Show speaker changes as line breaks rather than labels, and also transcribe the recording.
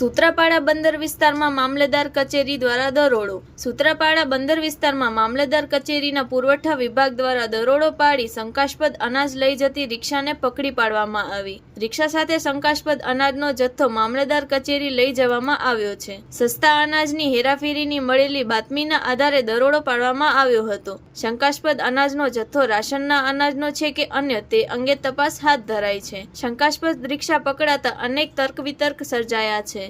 સૂત્રાપાડા બંદર વિસ્તારમાં મામલેદાર કચેરી દ્વારા દરોડો. સૂત્રાપાડા બંદર વિસ્તારમાં મામલેદાર કચેરીના પુરવઠા વિભાગ દ્વારા દરોડો પાડી શંકાસ્પદ અનાજ લઈ જતી રિક્ષાને પકડી પાડવામાં આવી. રિક્ષા સાથે શંકાસ્પદ અનાજનો જથ્થો મામલેદાર કચેરી લઈ જવામાં આવ્યો છે. સસ્તા અનાજની હેરાફેરીની મળેલી બાતમીના આધારે દરોડો પાડવામાં આવ્યો હતો. શંકાસ્પદ અનાજનો જથ્થો રાશનના અનાજનો છે કે અન્ય તે અંગે તપાસ હાથ ધરાઈ છે. શંકાસ્પદ રિક્ષા પકડાતા અનેક તર્ક વિતર્ક સર્જાયા છે.